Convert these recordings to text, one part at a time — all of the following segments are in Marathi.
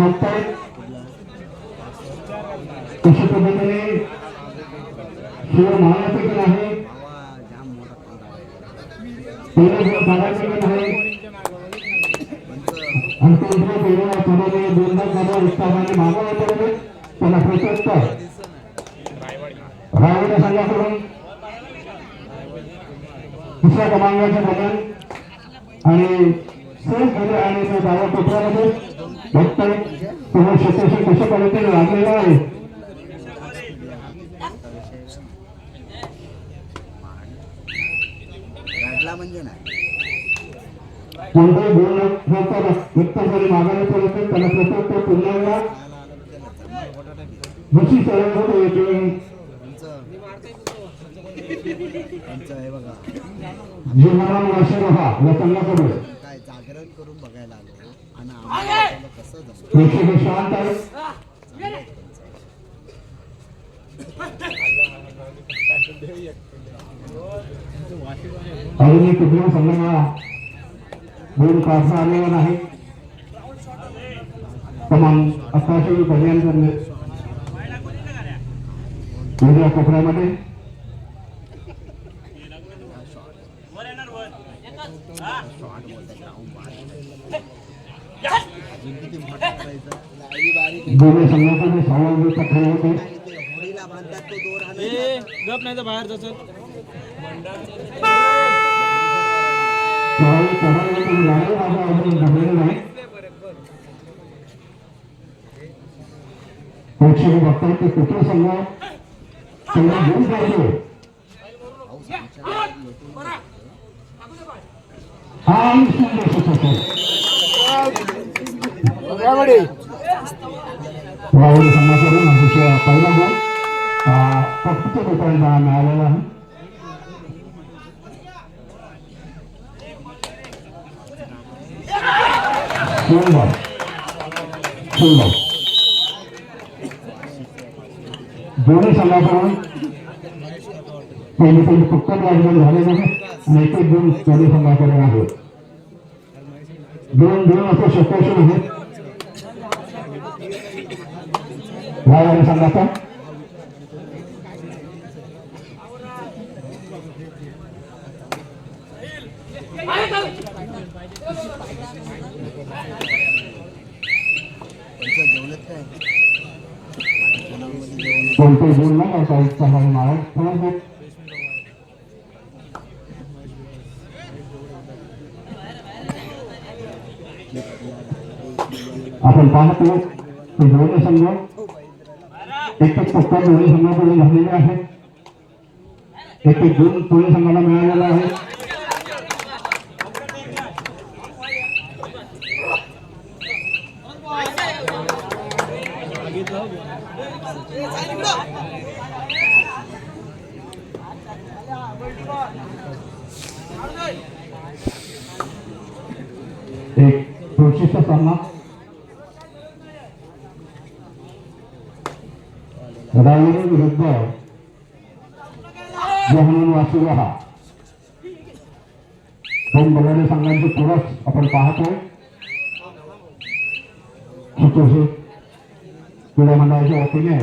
बघतायत कशा पद्धतीने शिव महाराष्ट्र आहे. आहे आणि त्यांच्या दोनदा करा उत्साहाने मागवलं पाहिजे त्याला प्रशस्त. संघाकडून दुसऱ्या क्रमांकाचे बदल आणि सेफ झाले आणि त्या डाव्या कोपऱ्यामध्ये बघताय तेव्हा क्षेत्रशी कशा पद्धतीने लागलेला आहे? रडला म्हणजे कोणताही व्यक्त जरी मागायला पडत त्याला पुन्हा दुसरी होते हे जीवनाला रहा या संघाकडे काय जागरण करून बघायला आलो आणि आम्हाला त्याला कसं जमलं प्रेक्षक शांत आहेत चांगलं आहे त्यांचं. अजूनही कुठल्या संघाला गुण काढता आलेला नाही तमाम अकराशे पर्यंत वेगळ्या कोपऱ्यामध्ये किती मोठा करायचा लाईव्ह बारीक दोन्ही संघाकडे सहावा खेळ होते. गप नाही तर बाहेर नाही प्रेक्षक बघतायत ते कुठला संघ संघ घेऊन पाहिजे पाऊस आमच्याकडे येतो. हा एक सुंदर सुचवतो राहुल संघाकडून अतिशय पहिला गुण फक्त रुपयांना मिळालेला आहे. दोन्ही संघाकडून पहिली पहिली फक्त लागलेले झालेले आहे. आणि एक एक गुण दोन्ही संघाकडे आहे दोन दोन असं शक्यशो आहेत. रायवाडी संघाचा त्यांचं जेवणच काय जेवणामध्ये जेवण कोणते गुण न करता उत्साह महाराज परंतु आपण पाहतो की दोन्ही संघ एक एक फक्त दोन्ही संघाकडून झालेले आहेत एक एक गुण दोन्ही संघाला मिळालेला आहे एक तुळशीचा सामना रायगड विरुद्ध जहानून वासुराहा दोन बलाढ्य संघांचे चुरस आपण पाहतो. चितोशी क्रीडा मंडळाच्या वतीने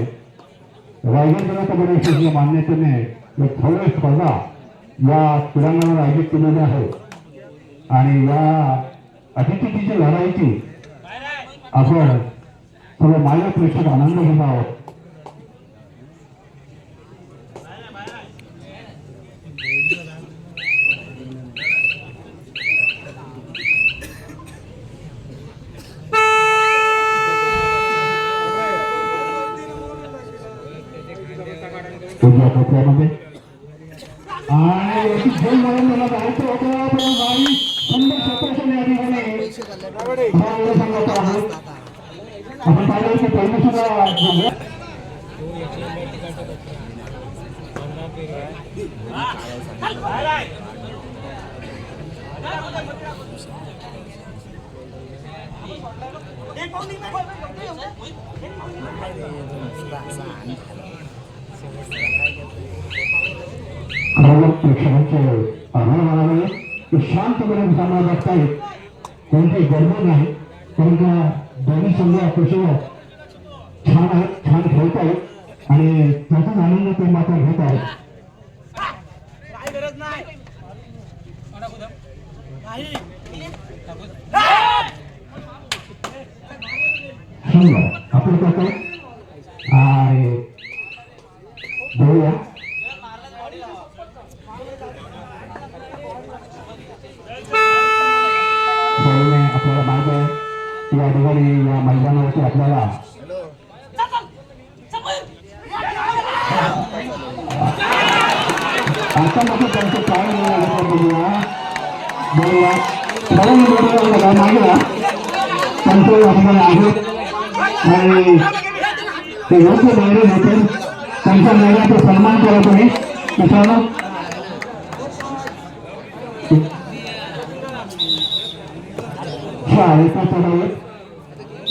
रायगड जिल्हा कबड्डी असोसिएशनच्या मान्यतेने एक भव्य स्पर्धा या क्रीडांगणावर आयोजित केलेली आहे. आणि या अतिथीची लढाईची आपण सर्व माया प्रेक्षक आनंद घेत आहोत. उजव्या कोपऱ्यामध्ये आणि याची झोल म्हणून मला जायचं होतं पण गाडी शंभर सत्तरशे या ठिकाणी पैसे घालले हा एवढा सांगायचा आहे आपण पाहिलं की पहिलं सुद्धा जो- खरोखर प्रेक्षकांचे आभार मानावे की शांतपणे सामना बघतायत कोणती गडबड नाही का दोन्ही संघ अतिशय छान आहेत छान खेळत आहेत आणि त्याचाच आनंद ते मात्र घेत आहेत. आपण करतो आणि बघूया आपल्याला माहीत आहे या ठिकाणी या मैदानावरती आपल्याला आता त्यांचं काय बघूया त्यांचं आहेत आणि ते योग्य निर्णय घेतील त्यांच्या महिलाचा सन्मान करत तुम्ही. मित्रांनो.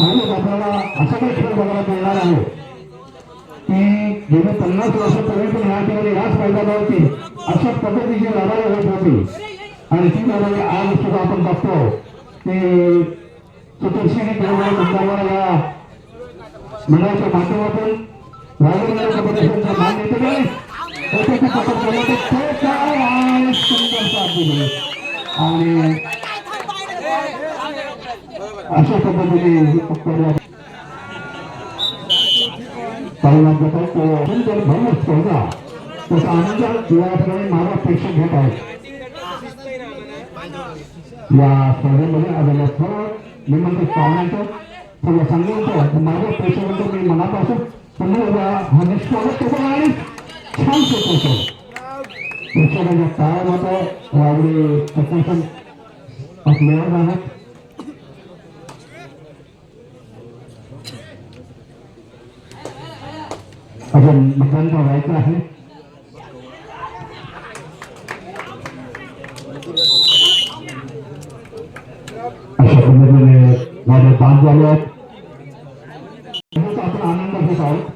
आणि आपल्याला असा काही खेळ बघायला मिळणार आहे की गेले पन्नास वर्षापर्यंत या ठिकाणी याच मैदानावरती अशा पद्धतीची लढाई होत होती. आणि ती लढाई आज सुद्धा आपण बघतो की चतुर्षी किलोमीटर अंतरावर मंडळाच्या माध्यमातून राजकीय कमिटीच्या मान्यतेने एकत्र पकड केलं ते ते काय आहे सुंदर साथ दिली आणि अशा पद्धतीने ही पकड परिणाम घेतो तो सुंदर भव्य स्पर्धा त्याचा आनंद या ठिकाणी माझा प्रेक्षक घेत आहेत या स्पर्धेमध्ये आलेल्या सर्व निमंत्रित पाहुण्यांचं सर्व संघांचं माझ्या प्रेक्षकांचं मी मनापासून पुन्हा एकदा हा निष्काळज होतो आणि छान शिकवतो प्रेक्षकांच्या काळामध्ये यावेळी प्रशासन आपल्यावर राहत अजून मतदान व्हायचं आहे अशा पद्धतीने माझे पाच झाले आहेत त्याचा आपण आनंद घेत आहोत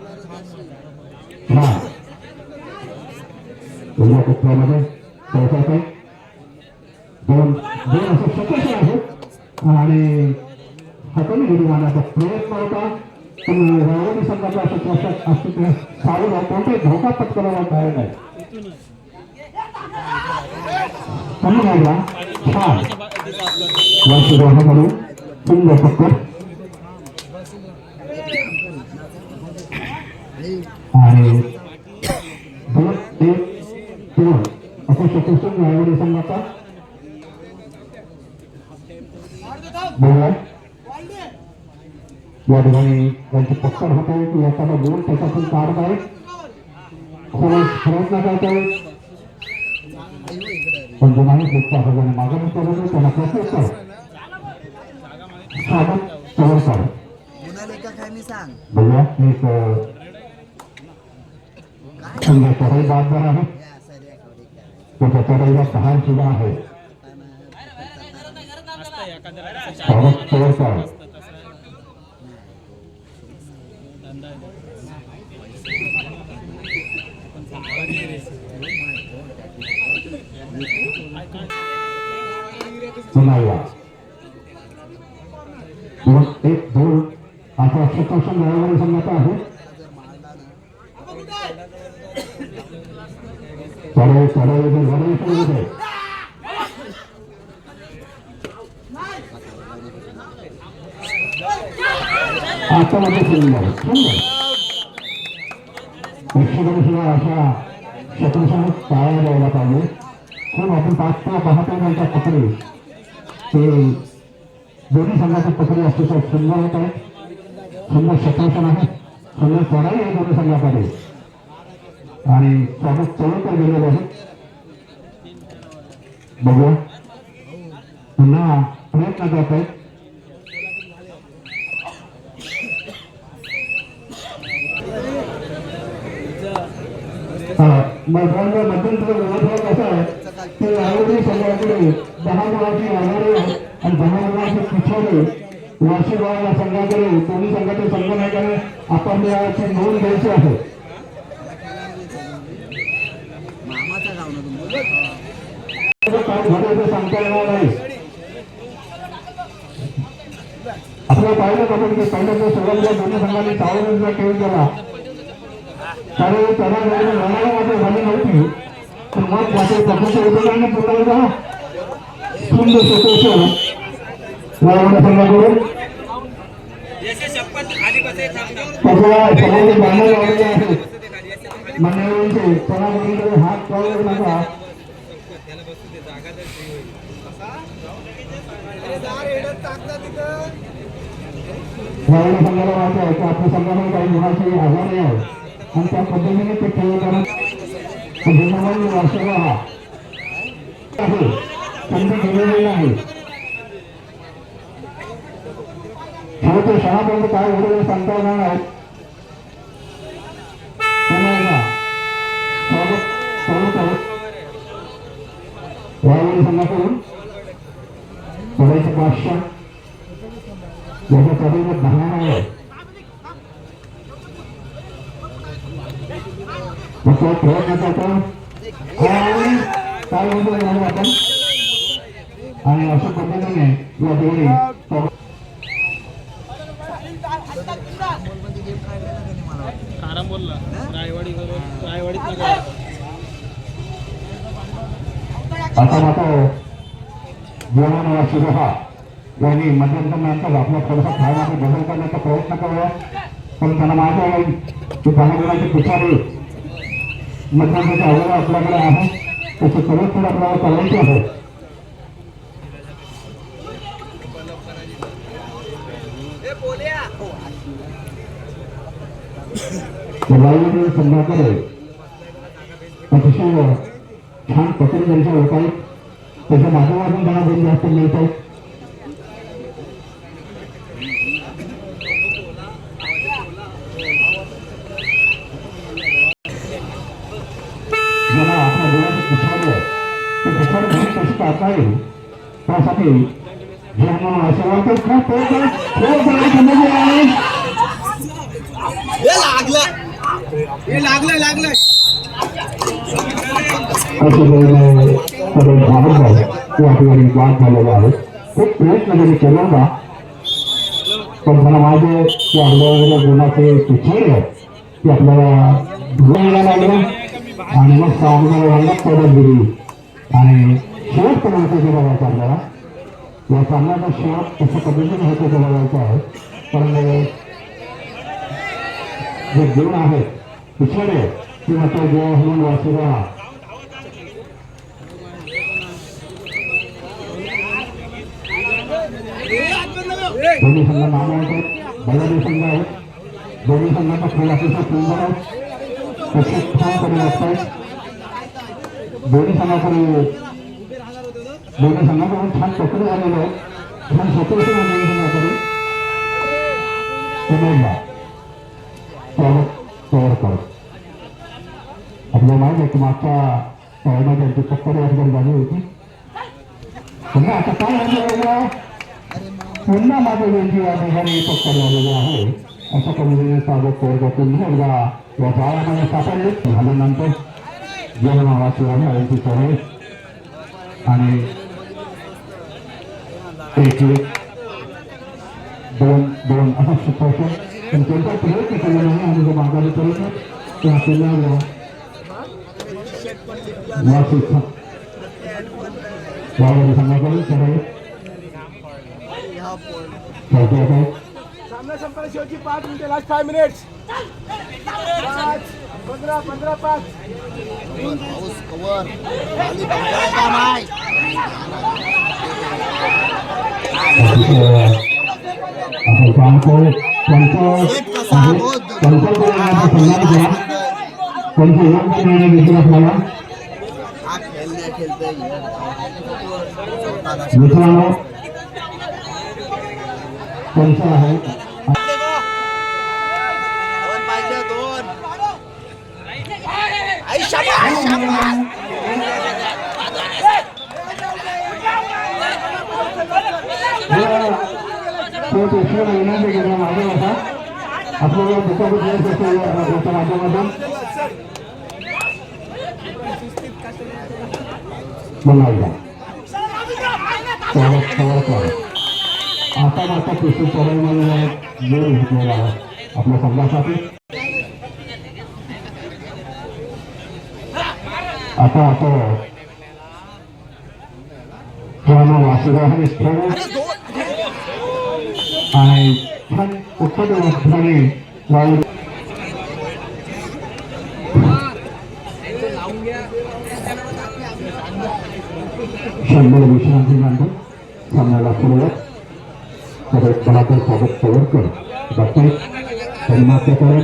हा पहिल्या टप्प्यामध्ये चौथा काही दोन दोन असे सदस्य आहेत आणि हाताने घडी जाण्याचा प्रयत्न होता. पण रावणी संघाचा असं लक्षात चालू कोणताही धोका पत्करावा तयार नाही. कमी लागला छान. वासुदेवाकडून सुंदर पत्कर आणि दोन एक दोन असं शत्रुसून रायवडी संघाचा. बोला या ठिकाणी त्यांची पक्कड होते की याचा गोल त्याच्यातून काढत आहे खरंच प्रयत्न करत आहे पण जो नाही गुप्ता सगळ्यांनी मागं करत त्याला प्रत्येक स्वागत चढाई आहे त्याच्या चढाईला सुद्धा आहे स्वागत चौरकर पुन्हा या दोन एक दोन असा शतवर्षण रायवाडी संघाचा आहे चढाई चढाई लढाई सुरू होते आता मध्ये सुंदर सुंदर प्रेक्षकांनी सुद्धा अशा शत्रुषाने टाळ्या द्यायला पाहिजे. खूप आपण पाचच्या पाहता त्यांच्या पकडे ते दोन्ही संघाचे पकडी असते तर सुंदर होत आहे. सुंदर शत्रुषण आहे. सुंदर चढाई आहे दोन्ही संघाकडे आणि स्वागत चौकर गेलेले आहे बघूया. पुन्हा प्रयत्न करत आहेत हा, मध्यंतर व्यवहार कसा आहे ते यावेळी संघाकडे दहा मुलाची आघाडी आणि दहा मुलाचे पिछाडे वार्षिक या संघाकडे दोन्ही संघाचे संघ नायकाने आपण याची नोंद घ्यायची आहे. मामाचा गाव ना काय घडायचं सांगता येणार नाही. आपलं पाहिलं आपण की पहिल्या जो सुरुवातीला दोन्ही संघांनी चावडीचा खेळ केला त्यावेळी त्याला वेळेला लढायला मात्र झाली नव्हती पण मग मात्र पक्षाच्या विरोधाने पुन्हा एकदा सुंदर सतोष वाळवंड संघाकडून त्याच्या समाधी बांधले लावलेले आहेत मंडळींचे कोणाकडे हात पावले नका वाळवंड संघाला माहिती आहे की आपल्या संघामध्ये काही गुणाचे आजार नाही आहे आणि त्या पद्धतीने ते खेळ भीमाबाई वर्षाला हा। आहे संधी दिलेली नाही तर क्षणापर्यंत काय घडेल सांगता येणार नाही। पुन्हा संघाकडून पडायचं पाचशे याच्या कधीच धारणा आहे काय म्हणतो आपण? आणि अशा पद्धतीने या दोन्ही बोलला रायवाडी रायवाडीत आता मात्र जीवनाला शिरोहा यांनी मध्यंतरानंतर आपला थोडासा खेळामध्ये बदल करण्याचा प्रयत्न करूया. पण त्यांना आहे की पाण्याची पिछाडी मध्यंतराच्या अगोदर आपल्याकडे आहे. त्याची परतफेड आपल्याला करायची आहे. रायगड संघाकडे अतिशय छान पकड त्यांच्या होत आहेत त्याच्या माध्यमातून त्यांना दोन जास्त मिळत आहेत ज्यांना असं वाटतं खूप खूप समजले आहे. लागलं. लागलं लागलं. असे वेळेला सगळे भावक झाले ते आपल्याला वाद झालेला आहे. खूप प्रयत्न जरी केला होता. पण मला माहिती आहे की आपल्याला गुणाचे पिछाडी आहे ती आपल्याला धुवायला लागलं. आणि मग पडत दिली आणि शेवट क्रमांक जे बघायचा आपल्याला या सामन्याचा शेवट कशा पद्धतीने होतो ते बघायचं आहे पण जे गुण आहेत पिछाडे ती मात्र जेव्हा म्हणून वासुरा दोन्ही संघ नामं आहेत बलादी संघ आहेत दोन्ही संघाचा खेळ अतिशय सुंदर आहे तसेच छानपणे असतात दोन्ही संघाकडे दोन्ही संघाकडून छान सत्र झालेलं आहे छान सतोषी आहे संघाकडे तयार करत आपल्याला माहिती आहे की मागच्या स्पर्धा त्यांची पकड या ठिकाणी झाली होती पुन्हा आता काय झालेलं पुन्हा माझं त्यांची या ठिकाणी पकड झालेली आहे अशा कमी सागर तयार पुन्हा एकदा या शाळामध्ये सापडले झाल्यानंतर जेवणावासी यांची सवय आणि एक एक दोन दोन. असं शिकवायचं. पण त्यांचा प्रयत्न केला नाही आणि जो मागायला प्रयत्न ते आपल्याला या शिक्षा यावर सांगायचं सगळे ह्या बॉल चौथ्या आहेत सामना संपायला शेवटची पाच मिनिटे लास्ट फाय मिनिट्स पाच पंधरा पंधरा पाच. पाऊस कवर खाली बघायला नाही आपण पाहतो त्यांचं त्यांचं सन्मान करा त्यांचं योग्य निर्णय दिसेल आपल्याला हा खेळण्या खेळतोय मित्रांनो त्यांचं आहे दोन पाहिजे दोन आई शाबास शाबास तो पेशवर विनंती केला माझ्या होता आपल्याला दुखापत येत असेल याच्या माध्यमातून पुन्हा एकदा स्वागत स्वागत आहे आता मात्र कृषी चढवण्यामध्ये जोर घेतलेला आहे आपल्या संघासाठी आता आता किंवा वासुदेव हे स्थळ आणि তাই ওখানে উদ্ধারে সম্মেলন বিশ্রান্তি মান্ড সামনে রাখলে তাদের বরাবর খবর খবর করে বাকি করে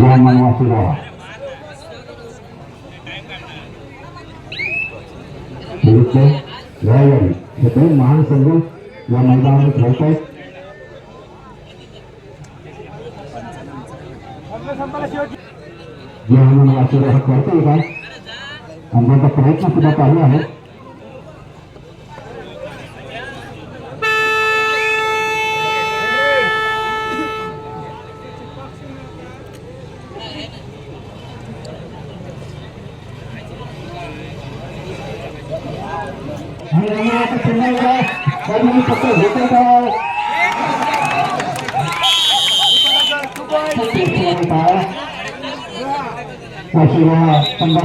রহমান ওয়াসির हे दोन महान संघ या मैदानावर खेळत आहेत जे हनुमान शेवटी हा मानवाची राहा करतोय का आणि त्यांचा प्रयत्न सुद्धा चालू आहे. त्यांनी फक्त होते काय वाशिरा संघ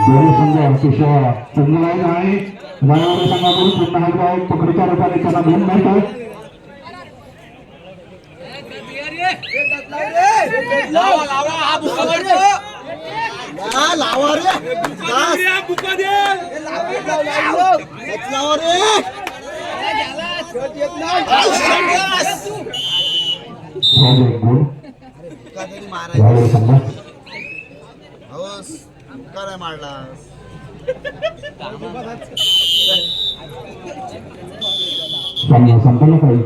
दोन्ही संघ अतिशय चांगला आहे आणि रायवाडी संघाकडून पुन्हा एकदा एक पकडीच्या रूपाने त्यांना दोन मॅच आहेत लावा लावा हा बुका हा, लावा रे बस. बुका दे हे लावा रे शेवटी येत नाही सहज एक गुण का तरी मारायचं रायवाडी संघात हवस का नाही मारलास सामना संपला काही